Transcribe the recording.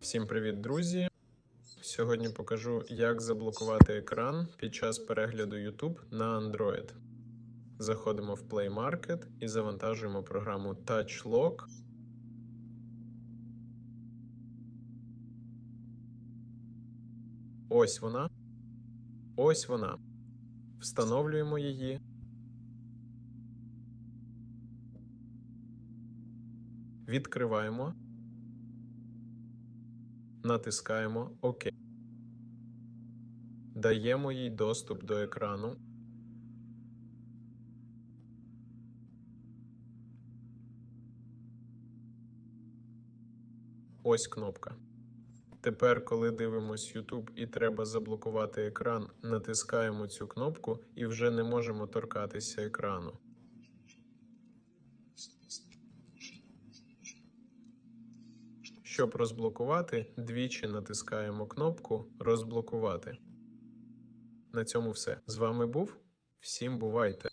Всім привіт, друзі! Сьогодні покажу, як заблокувати екран під час перегляду YouTube на Android. Заходимо в Play Market і завантажуємо програму TouchLock. Ось вона. Ось вона. Встановлюємо її. Відкриваємо. Натискаємо ОК. Даємо їй доступ до екрану. Ось кнопка. Тепер, коли дивимось YouTube і треба заблокувати екран, натискаємо цю кнопку і вже не можемо торкатися екрану. Щоб розблокувати, двічі натискаємо кнопку Розблокувати. На цьому все. З вами був. Всім бувайте!